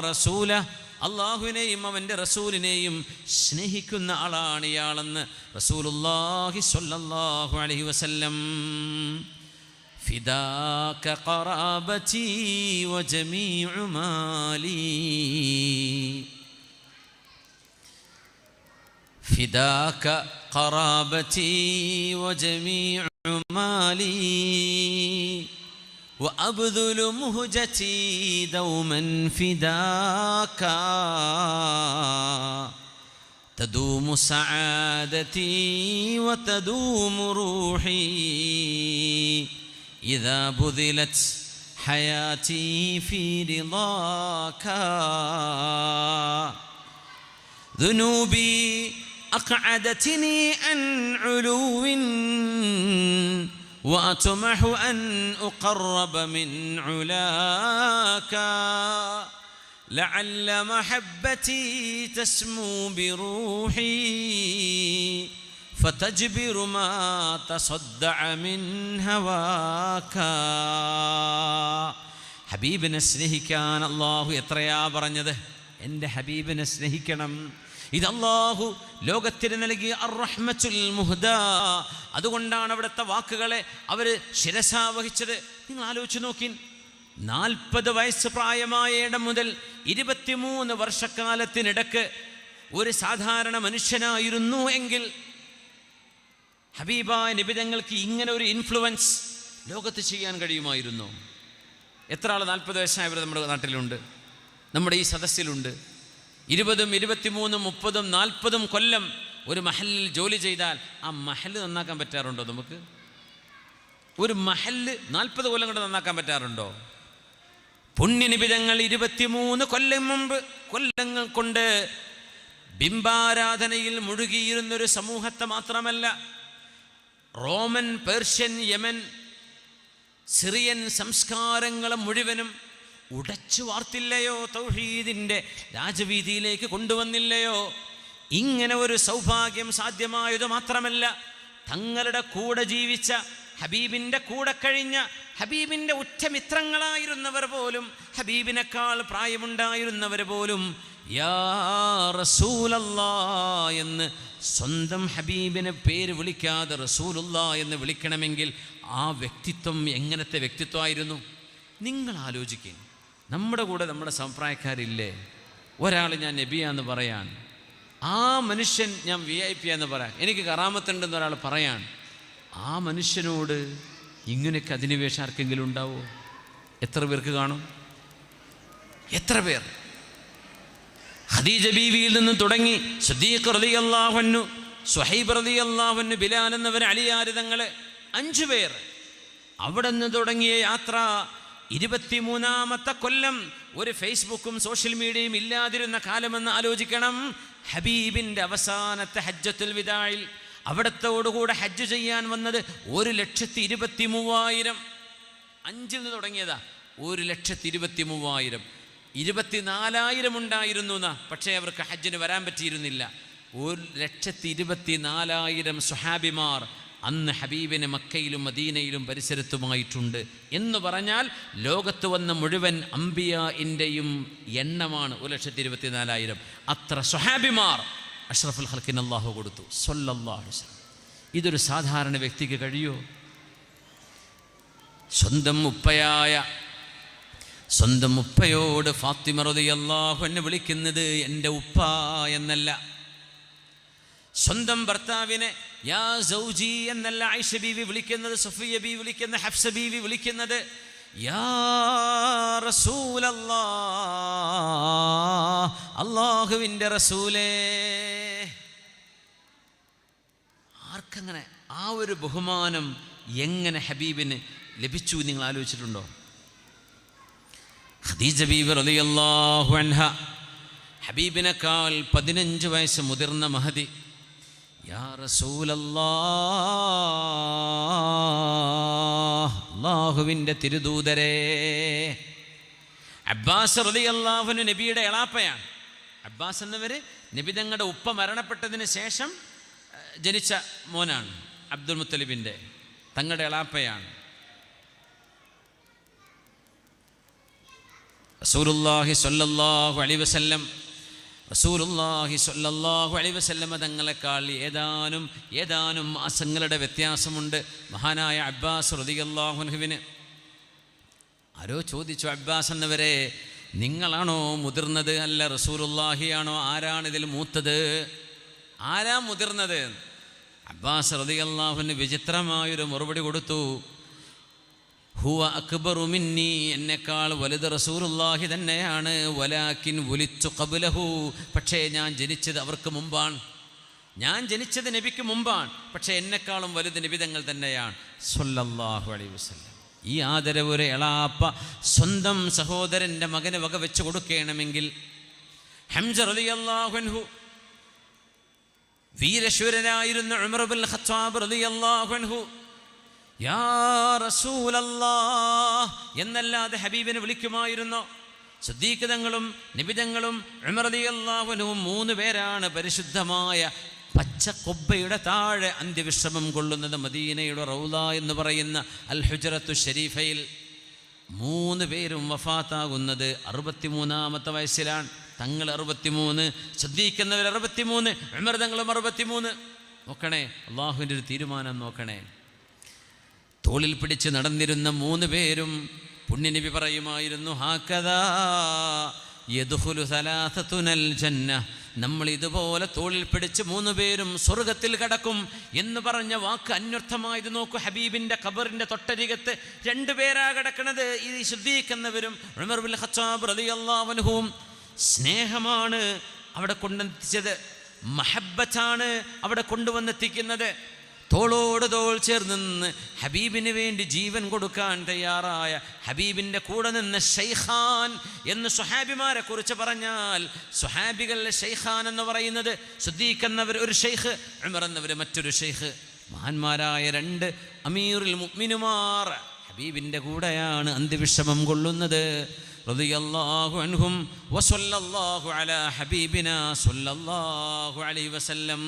റസൂല അള്ളാഹുവിനെയും അവന്റെ റസൂലിനെയും സ്നേഹിക്കുന്ന ആളാണ് ഇയാളെന്ന് റസൂലുല്ലാഹി സൊല്ലാഹു അലഹി വസല്ലം. ഫിദാക ഖറാബതി വജമീഉ ഫിദാക ഖറാബതി വജമീഉ وأبذل مهجتي دوما فداك. تدوم سعادتي وتدوم روحي. إذا بذلت حياتي في رضاك. ذنوبي أقعدتني عن علو. وأطمح أن أقرب من علاك لعل محبتي تسمو بروحي فتجبر ما تصدع من هواك ഹബീബിനെ സ്നേഹിക്കാൻ അള്ളാഹു എത്രയാ പറഞ്ഞത് എൻ്റെ ഹബീബിനെ സ്നേഹിക്കണം ഇത് ലോകത്തിന് നൽകിയ അർറഹ്മത്തുൽ മുഹദ. അതുകൊണ്ടാണ് അവിടുത്തെ വാക്കുകളെ അവർ ശിരസാവഹിച്ചത് നിങ്ങൾ ആലോചിച്ച് നോക്കി നാൽപ്പത് വയസ്സ് പ്രായമായ ഇടം മുതൽ ഇരുപത്തിമൂന്ന് വർഷക്കാലത്തിനിടക്ക് ഒരു സാധാരണ മനുഷ്യനായിരുന്നു എങ്കിൽ ഹബീബ നിബിതങ്ങൾക്ക് ഇങ്ങനെ ഒരു ഇൻഫ്ലുവൻസ് ലോകത്ത് ചെയ്യാൻ കഴിയുമായിരുന്നു. എത്ര ആൾ നാൽപ്പത് വയസ്സായവർ നമ്മുടെ നാട്ടിലുണ്ട്. നമ്മുടെ ഈ സദസ്സിലുണ്ട്. ഇരുപതും ഇരുപത്തിമൂന്നും മുപ്പതും നാൽപ്പതും കൊല്ലം ഒരു മഹലിൽ ജോലി ചെയ്താൽ ആ മഹൽ നന്നാക്കാൻ പറ്റാറുണ്ടോ നമുക്ക്? ഒരു മഹൽ നാൽപ്പത് കൊല്ലം കൊണ്ട് നന്നാക്കാൻ പറ്റാറുണ്ടോ? പുണ്യനിബിതങ്ങൾ ഇരുപത്തിമൂന്ന് കൊല്ലം മുമ്പ് കൊല്ലങ്ങൾ കൊണ്ട് ബിംബാരാധനയിൽ മുഴുകിയിരുന്നൊരു സമൂഹത്തെ മാത്രമല്ല റോമൻ പേർഷ്യൻ യമൻ സിറിയൻ സംസ്കാരങ്ങളെ മുഴുവനും ഉടച്ചു വാർത്തില്ലയോ തൗഹീദിന്റെ രാജവീതിയിലേക്ക് കൊണ്ടുവന്നില്ലയോ? ഇങ്ങനെ ഒരു സൗഭാഗ്യം സാധ്യമായത് മാത്രമല്ല തങ്ങളുടെ കൂടെ ജീവിച്ച ഹബീബിന്റെ കൂടെ കഴിഞ്ഞ ഹബീബിന്റെ ഉറ്റമിത്രങ്ങളായിരുന്നവർ പോലും ഹബീബിനേക്കാൾ പ്രായമുണ്ടായിരുന്നവർ പോലും യാ എന്ന് സ്വന്തം ഹബീബിനെ പേര് വിളിക്കാതെ റസൂലുള്ള എന്ന് വിളിക്കണമെങ്കിൽ ആ വ്യക്തിത്വം എങ്ങനത്തെ വ്യക്തിത്വമായിരുന്നു? നിങ്ങൾ ആലോചിക്കുക നമ്മുടെ കൂടെ നമ്മുടെ സംപ്രായക്കാരില്ലേ ഒരാൾ ഞാൻ നബിയാന്ന് പറയാൻ ആ മനുഷ്യൻ ഞാൻ വി ഐ പി എന്ന് പറയാൻ എനിക്ക് കറാമത്തുണ്ടെന്ന് ഒരാൾ പറയാൻ ആ മനുഷ്യനോട് ഇങ്ങനെയൊക്കെ അധിനിവേശം ആർക്കെങ്കിലും ഉണ്ടാവോ? എത്ര പേർക്ക് കാണും? എത്ര പേർ? ഹദീജ ബീവിയിൽ നിന്ന് തുടങ്ങി അള്ളാഹുന്നു സുഹൈബ് റതി അള്ളാഹന്നു ബിലാൽ എന്നവർ അലിയാരിതങ്ങളെ അഞ്ചു പേർ. അവിടെ നിന്ന് തുടങ്ങിയ യാത്ര ഇരുപത്തിമൂന്നാമത്തെ കൊല്ലം ഒരു ഫേസ്ബുക്കും സോഷ്യൽ മീഡിയയും ഇല്ലാതിരുന്ന കാലമെന്ന് ആലോചിക്കണം. ഹബീബിന്റെ അവസാനത്തെ ഹജ്ജത്തുൽ വിദായിൽ അവിടത്തോടുകൂടെ ഹജ്ജ് ചെയ്യാൻ വന്നത് ഒരു ലക്ഷത്തി ഇരുപത്തി മൂവായിരം അഞ്ചിൽ നിന്ന് തുടങ്ങിയതാ. ഒരു ലക്ഷത്തി ഇരുപത്തി മൂവായിരം ഇരുപത്തിനാലായിരം ഉണ്ടായിരുന്നു എന്നാ. പക്ഷേ അവർക്ക് ഹജ്ജിന് വരാൻ പറ്റിയിരുന്നില്ല. ഒരു ലക്ഷത്തി ഇരുപത്തി നാലായിരം സുഹാബിമാർ അന്ന് ഹബീബിന് മക്കയിലും മദീനയിലും പരിസരത്തുമായിട്ടുണ്ട്. എന്ന് പറഞ്ഞാൽ ലോകത്ത് വന്ന മുഴുവൻ അംബിയന്റെയും എണ്ണമാണ് ഒരു ലക്ഷത്തി ഇരുപത്തി നാലായിരം അത്ര സുഹാബിമാർ അഷ്റഫുൽ ഹൽക്കിൻ അള്ളാഹു കൊടുത്തു. സൊല്ലാഹു ഇതൊരു സാധാരണ വ്യക്തിക്ക് കഴിയോ? സ്വന്തം ഉപ്പയായ സ്വന്തം ഉപ്പയോട് ഫാത്തിമറുതി അള്ളാഹു എന്നെ വിളിക്കുന്നത് എന്റെ ഉപ്പ എന്നല്ല. സ്വന്തം ഭർത്താവിനെ യാ സൗജി എന്നല്ല ആയിഷ ബീവി വിളിക്കുന്നത് സഫിയ ബീവി വിളിക്കുന്ന ഹഫ്സ ബീവി വിളിക്കുന്നത്. അള്ളാഹുവിന്റെ റസൂലേ. ആർക്കങ്ങനെ ആ ഒരു ബഹുമാനം എങ്ങനെ ഹബീബിന് ലഭിച്ചു നിങ്ങൾ ആലോചിച്ചിട്ടുണ്ടോ? ഖദീജ ബീബി റളിയല്ലാഹു അൻഹ ഹബീബിനേക്കാൾ പതിനഞ്ച് വയസ്സ് മുതിർന്ന മഹതി അള്ളാഹുവിന്റെ തിരുദൂതരേ. അബ്ബാസ് റളിയല്ലാഹുവിന് നബിയുടെ എളാപ്പയാണ്. അബ്ബാസ് എന്നവർ നബി തങ്ങളുടെ ഉപ്പ മരണപ്പെട്ടതിന് ശേഷം ജനിച്ച മോനാണ് അബ്ദുൽ മുത്തലിബിന്റെ തങ്ങളുടെ എളാപ്പയാണ്. സ്വല്ലല്ലാഹു അലൈഹി വസല്ലം റസൂലുല്ലാഹി സ്വല്ലല്ലാഹു അലൈഹി വസല്ലമ തങ്ങളെക്കാൾ ഏതാനും ഏതാനും മാസങ്ങളുടെ വ്യത്യാസമുണ്ട്. മഹാനായ അബ്ബാസ് റളിയല്ലാഹുവിന് ആരോ ചോദിച്ചു അബ്ബാസ് എന്നവരെ നിങ്ങളാണോ മുതിർന്നത് അല്ല റസൂലുല്ലാഹിയാണോ ആരാണിതിൽ മൂത്തത്? ആരാ മുതിർന്നത്? അബ്ബാസ് റതിയല്ലാഹുവിന് വിചിത്രമായൊരു മറുപടി കൊടുത്തു. ഹുവ അക്ബറു മിന്നി എന്നെക്കാൾ വലുത് റസൂറുല്ലാഹി തന്നെയാണ്. വലാക്കിൻ ഒലിച്ചു കബുലഹു പക്ഷേ ഞാൻ ജനിച്ചത് അവർക്ക് മുമ്പാണ്. ഞാൻ ജനിച്ചത് നബിക്ക് മുമ്പാണ്. പക്ഷേ എന്നെക്കാളും വലുത് നിബിതങ്ങൾ തന്നെയാണ്. സൊല്ലാഹു അലൈ വസല്ലം. ഈ ആദരവ് ഒരു എളാപ്പ സ്വന്തം സഹോദരന്റെ മകന് വക വെച്ച് കൊടുക്കണമെങ്കിൽ ഹംസർ അലി അൻഹു വീരശൂരനായിരുന്ന ഉമർ ബിൻ ഖത്താബ് റളിയല്ലാഹു അൻഹു എന്നല്ലാതെ ഹബീബിനെ വിളിക്കുമായിരുന്നു. സുദ്ദീഖിതങ്ങളും നിബിതങ്ങളും ഉമറലിയല്ലാഹുനും മൂന്ന് പേരാണ് പരിശുദ്ധമായ പച്ച കൊബ്ബയുടെ താഴെ അന്ത്യവിശ്രമം കൊള്ളുന്നത് മദീനയുടെ റൗല എന്ന് പറയുന്ന അൽ ഹുജറത്തു ഷരീഫയിൽ മൂന്ന് പേരും വഫാത്താകുന്നത് അറുപത്തിമൂന്നാമത്തെ വയസ്സിലാണ്. തങ്ങൾ അറുപത്തിമൂന്ന് ശ്രദ്ധിക്കുന്നവർ അറുപത്തിമൂന്ന് അമൃതങ്ങളും അറുപത്തിമൂന്ന്. നോക്കണേ അള്ളാഹുവിന്റെ ഒരു തീരുമാനം നോക്കണേ. തോളിൽ പിടിച്ച് നടന്നിരുന്ന മൂന്ന് പേരും പുണ്യനബി പറയുമായിരുന്നു ഹാക്കഥാ സലാസത്തുനൽ ജന്ന നമ്മൾ ഇതുപോലെ തോളിൽ പിടിച്ച് മൂന്ന് പേരും സ്വർഗത്തിൽ കടക്കും എന്ന് പറഞ്ഞ വാക്ക് അന്വർത്ഥമായത് നോക്കൂ. ഹബീബിന്റെ ഖബറിന്റെ തൊട്ടരികത്ത് രണ്ടുപേരാ കിടക്കണത്. ഈ ശുദ്ധീകരിക്കുന്നവരും അൻഹുവും സ്നേഹമാണ് അവിടെ കൊണ്ടെത്തിച്ചത്. മഹബത്താണ് അവിടെ കൊണ്ടുവന്നെത്തിക്കുന്നത്. തോളോട് തോൾ ചേർന്ന് നിന്ന് ഹബീബിന് വേണ്ടി ജീവൻ കൊടുക്കാൻ തയ്യാറായ ഹബീബിന്റെ കൂടെ നിന്ന് ഷെയ്ഖാൻ എന്ന് സുഹാബിമാരെ കുറിച്ച് പറഞ്ഞാൽ സുഹാബികളിലെ ഷെയ്ഖാൻ എന്ന് പറയുന്നത് ശുദ്ധീക്കുന്നവർ ഒരു ഷെയ്ഖ് ഉമർ മറ്റൊരു ഷെയ്ഖ്. മഹാന്മാരായ രണ്ട് അമീറുൽ മുഅ്മിനുമാർ ഹബീബിന്റെ കൂടെയാണ് അന്ത്യവിഷമം കൊള്ളുന്നത്. അൻഹും വസല്ലല്ലാഹു അലാ ഹബീബിന അലൈഹി വസല്ലം.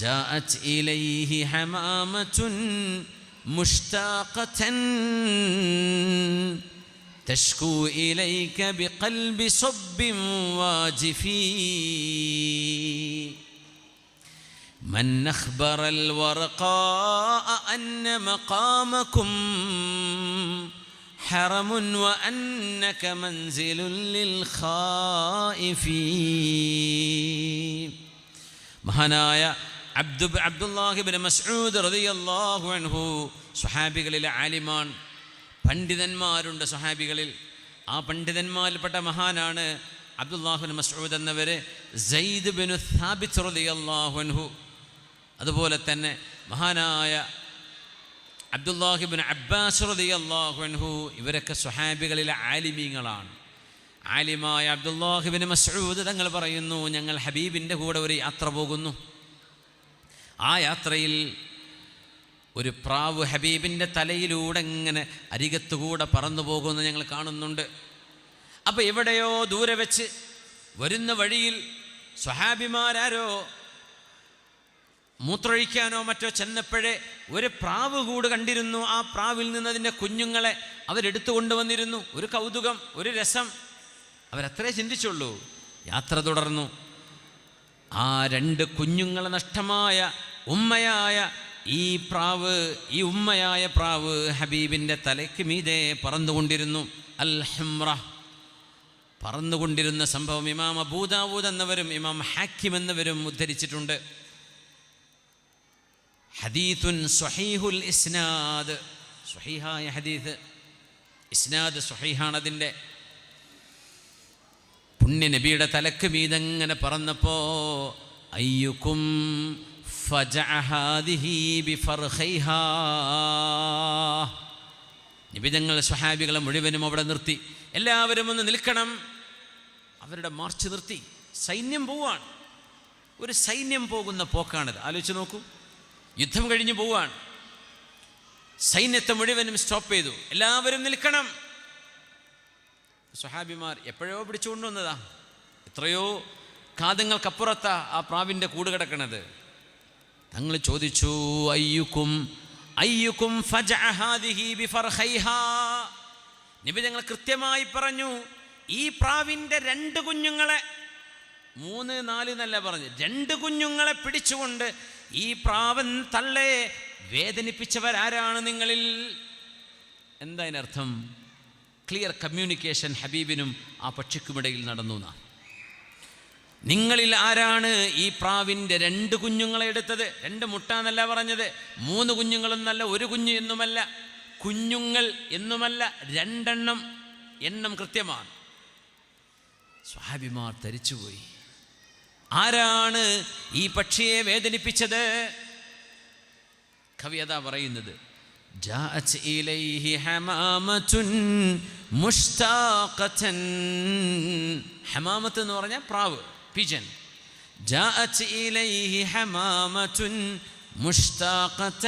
جاءت إليه حمامة مشتاقة تشكو إليك بقلب صب واجفي من أخبر الورقاء أن مقامكم حرم وأنك منزل للخائفين മഹാനായ അബ്ദുല്ലാഹിബിൻ മസ്ഊദ് അൻഹു സ്വഹാബികളിലെ ആലിമാൻ പണ്ഡിതന്മാരുണ്ട് സ്വഹാബികളിൽ. ആ പണ്ഡിതന്മാരിൽപ്പെട്ട മഹാനാണ് അബ്ദുല്ലാഹുബിൻ മസ്ഊദ് എന്നവര് സെയ്ദ് ബിനു സാബിത്ത് റളിയല്ലാഹു അൻഹു. അതുപോലെ തന്നെ മഹാനായ അബ്ദുല്ലാഹിബിൻ അബ്ബാസ് റളിയല്ലാഹു അൻഹു ഇവരൊക്കെ സ്വഹാബികളിലെ ആലിമീങ്ങളാണ്. ആലിമായ അബ്ദുല്ലാഹിബിൻ മസ്ഊദ് തങ്ങൾ പറയുന്നു ഞങ്ങൾ ഹബീബിന്റെ കൂടെ ഒരു യാത്ര പോകുന്നു. ആ യാത്രയിൽ ഒരു പ്രാവ് ഹബീബിന്റെ തലയിലൂടെ ഇങ്ങനെ അരികത്തുകൂടെ പറന്നു പോകുമെന്ന് ഞങ്ങൾ കാണുന്നുണ്ട്. അപ്പോൾ എവിടെയോ ദൂരെ വെച്ച് വരുന്ന വഴിയിൽ സ്വഹാബിമാരാരോ മൂത്രൊഴിക്കാനോ മറ്റോ ചെന്നപ്പോഴേ ഒരു പ്രാവ് കൂട് കണ്ടിരുന്നു. ആ പ്രാവിൽ നിന്ന് അതിന്റെ കുഞ്ഞുങ്ങളെ അവരെടുത്തു കൊണ്ടുവന്നിരുന്നു. ഒരു കൗതുകം ഒരു രസം. അവരത്രേ ചിന്തിച്ചുള്ളൂ. യാത്ര തുടർന്നു. ആ രണ്ട് കുഞ്ഞുങ്ങളെ നഷ്ടമായ ഉമ്മയായ ഈ പ്രാവ് ഈ ഉമ്മയായ പ്രാവ് ഹബീബിന്റെ തലയ്ക്ക് മീതെ പറന്നുകൊണ്ടിരുന്നു. അൽ ഹംറ പറന്നുകൊണ്ടിരുന്ന സംഭവം ഇമാം അബൂദാവൂദ് എന്നവരും ഇമാം ഹാക്കിം എന്നവരും ഉദ്ധരിച്ചിട്ടുണ്ട്. ഹദീത്തുൻ സ്വഹീഹുൽ ഇസ്നാദ്. സ്വഹീഹായ ഹദീത്ത് ഇസ്നാദ് സ്വഹീഹാണ് അതിന്റെ പുണ്യ നബിയുടെ തലക്ക് മീതങ്ങനെ പറന്നപ്പോ അയ്യുക്കും നിബിതങ്ങൾ സ്വഹാബികളെ മുഴുവനും അവിടെ നിർത്തി. എല്ലാവരും ഒന്ന് നിൽക്കണം. അവരുടെ മാർച്ച് നിർത്തി. സൈന്യം പോവാണ്. ഒരു സൈന്യം പോകുന്ന പോക്കാണിത്. ആലോചിച്ച് നോക്കൂ. യുദ്ധം കഴിഞ്ഞ് പോവാണ്. സൈന്യത്തെ മുഴുവനും സ്റ്റോപ്പ് ചെയ്തു. എല്ലാവരും നിൽക്കണം. സ്വഹാബിമാർ എപ്പോഴോ പിടിച്ചുകൊണ്ടുവന്നതാ. എത്രയോ കാതങ്ങൾക്കപ്പുറത്താ ആ പ്രാവിന്റെ കൂട് കിടക്കണത്. തങ്ങൾ ചോദിച്ചു അയ്യുക്കും അയ്യുക്കും നബി ഞങ്ങൾ കൃത്യമായി പറഞ്ഞു ഈ പ്രാവിന്റെ രണ്ട് കുഞ്ഞുങ്ങളെ മൂന്ന് നാല് എന്നല്ല പറഞ്ഞു രണ്ട് കുഞ്ഞുങ്ങളെ പിടിച്ചുകൊണ്ട് ഈ പ്രാവൻ തള്ളയെ വേദനിപ്പിച്ചവരാരാണ് നിങ്ങളിൽ? എന്താ അതിനർത്ഥം? ക്ലിയർ കമ്മ്യൂണിക്കേഷൻ ഹബീബിനും ആ പക്ഷിക്കുമിടയിൽ നടന്നു എന്നാ നിങ്ങളിൽ ആരാണ് ഈ പ്രാവിൻ്റെ രണ്ട് കുഞ്ഞുങ്ങളെ എടുത്തത് രണ്ട് മുട്ട എന്നല്ല പറഞ്ഞത് മൂന്ന് കുഞ്ഞുങ്ങളെന്നല്ല ഒരു കുഞ്ഞു എന്നുമല്ല കുഞ്ഞുങ്ങൾ എന്നുമല്ല രണ്ടെണ്ണം എണ്ണം കൃത്യമാണ് സ്വാഭിമാർ ധരിച്ചുപോയി ആരാണ് ഈ പക്ഷിയെ വേദനിപ്പിച്ചത് കവി അതാ പറയുന്നത് جاءت إليه حمامة مشتاقة حمامة എന്ന് പറഞ്ഞാൽ പ്രാവ് പിജൻ جاءت إليه حمامة مشتاقة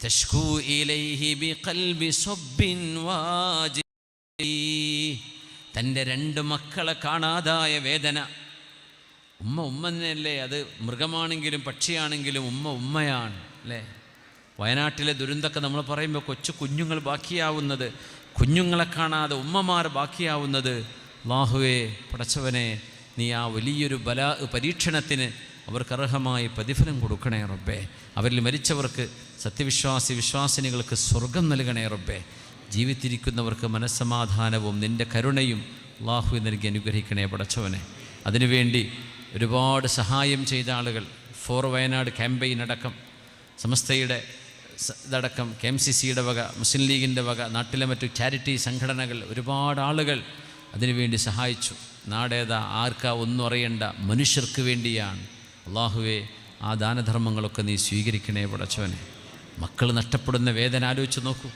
تشكو إليه بقلب صب واجب തൻ്റെ രണ്ട് മക്കളെ കാണാതായ വേദന ഉമ്മ ഉമ്മ തന്നെയല്ലേ അത് മൃഗമാണെങ്കിലും പക്ഷിയാണെങ്കിലും ഉമ്മ ഉമ്മയാണ് അല്ലേ വയനാട്ടിലെ ദുരന്തമൊക്കെ നമ്മൾ പറയുമ്പോൾ കൊച്ചു കുഞ്ഞുങ്ങൾ ബാക്കിയാവുന്നത് കുഞ്ഞുങ്ങളെ കാണാതെ ഉമ്മമാർ ബാക്കിയാവുന്നത് ലാഹുവേ പടച്ചവനെ നീ ആ വലിയൊരു ബല പരീക്ഷണത്തിന് അവർക്ക് അർഹമായ പ്രതിഫലം കൊടുക്കണേ റബ്ബേ. അവരിൽ മരിച്ചവർക്ക് സത്യവിശ്വാസി വിശ്വാസിനികൾക്ക് സ്വർഗം നൽകണേ റബ്ബേ. ജീവിച്ചിരിക്കുന്നവർക്ക് മനസ്സമാധാനവും നിന്റെ കരുണയും അള്ളാഹു നൽകി അനുഗ്രഹിക്കണേ പടച്ചവനെ. അതിനുവേണ്ടി ഒരുപാട് സഹായം ചെയ്ത ആളുകൾ ഫോർ വയനാട് ക്യാമ്പയിൻ അടക്കം സമസ്തയുടെ ഇതടക്കം കെ എം സി സിയുടെ വക മുസ്ലിം ലീഗിന്റെ വക നാട്ടിലെ മറ്റു ചാരിറ്റി സംഘടനകൾ ഒരുപാട് ആളുകൾ അതിനുവേണ്ടി സഹായിച്ചു. നാടേതാ ആർക്കാ ഒന്നും അറിയണ്ട മനുഷ്യർക്ക് വേണ്ടിയാണ്. അള്ളാഹുവേ ആ ദാനധർമ്മങ്ങളൊക്കെ നീ സ്വീകരിക്കണേ പടച്ചവനെ. മക്കൾ നഷ്ടപ്പെടുന്ന വേദന ആലോചിച്ച് നോക്കൂ.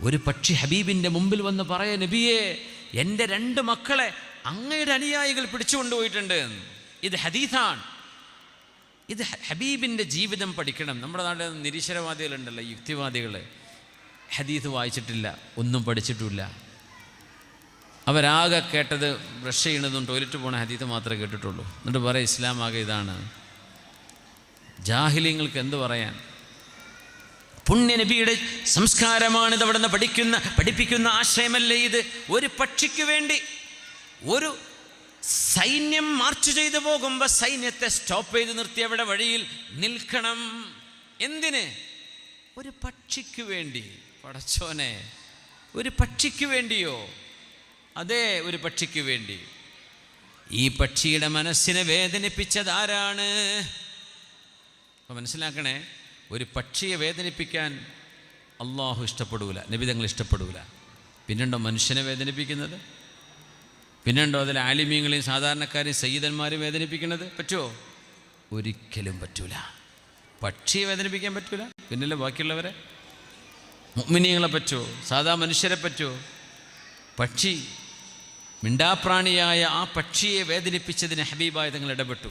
ഒരു പക്ഷി ഹബീബിന്റെ മുമ്പിൽ വന്ന് പറയാ നബിയെ എന്റെ രണ്ട് മക്കളെ അങ്ങയുടെ അനുയായികൾ പിടിച്ചുകൊണ്ടുപോയിട്ടുണ്ട് എന്ന്." ഇത് ഹദീഥാണ് ഇത് ഹബീബിന്റെ ജീവിതം പഠിക്കണം. നമ്മുടെ നാട്ടിൽ നിരീശ്വരവാദികളുണ്ടല്ലോ യുക്തിവാദികൾ ഹദീസ് വായിച്ചിട്ടില്ല ഒന്നും പഠിച്ചിട്ടില്ല. അവരാകെ കേട്ടത് ബ്രഷ് ചെയ്യണതും ടോയ്ലറ്റ് പോണ ഹദീത്ത് മാത്രമേ കേട്ടിട്ടുള്ളൂ. എന്നിട്ട് പറയാം ഇസ്ലാം ആകെ ഇതാണ്. ജാഹിലിങ്ങൾക്ക് എന്ത് പറയാൻ? പുണ്യനബിയുടെ സംസ്കാരമാണ് അവിടെ നിന്ന് പഠിക്കുന്ന പഠിപ്പിക്കുന്ന ആശയമല്ലേ ഇത്? ഒരു പക്ഷിക്ക് വേണ്ടി ഒരു സൈന്യം മാർച്ച് ചെയ്തു പോകുമ്പോൾ സൈന്യത്തെ സ്റ്റോപ്പ് ചെയ്ത് നിർത്തി അവിടെ വഴിയിൽ നിൽക്കണം. എന്തിന്? ഒരു പക്ഷിക്ക് വേണ്ടി. പടച്ചോനെ ഒരു പക്ഷിക്ക് വേണ്ടിയോ? അതെ ഒരു പക്ഷിക്ക് വേണ്ടി. ഈ പക്ഷിയുടെ മനസ്സിനെ വേദനിപ്പിച്ചതാരാണ്? അപ്പോൾ മനസ്സിലാക്കണേ ഒരു പക്ഷിയെ വേദനിപ്പിക്കാൻ അള്ളാഹു ഇഷ്ടപ്പെടൂല നിബിതങ്ങൾ ഇഷ്ടപ്പെടൂല. പിന്നുണ്ടോ മനുഷ്യനെ വേദനിപ്പിക്കുന്നത്? പിന്നുണ്ടോ അതിൽ ആലിമ്യങ്ങളെയും സാധാരണക്കാരെയും സയ്യിദന്മാരെയും വേദനിപ്പിക്കുന്നത്? പറ്റുമോ ഒരിക്കലും പറ്റൂല. പക്ഷിയെ വേദനിപ്പിക്കാൻ പറ്റൂല? പിന്നല്ലേ ബാക്കിയുള്ളവരെ? മുഗ്മിനിയങ്ങളെ പറ്റുമോ സാധാ മനുഷ്യരെ പറ്റുമോ പക്ഷി മിണ്ടാപ്രാണിയായ ആ പക്ഷിയെ വേദനിപ്പിച്ചതിന് ഹബീബായ തങ്ങൾ ഇടപെട്ടു.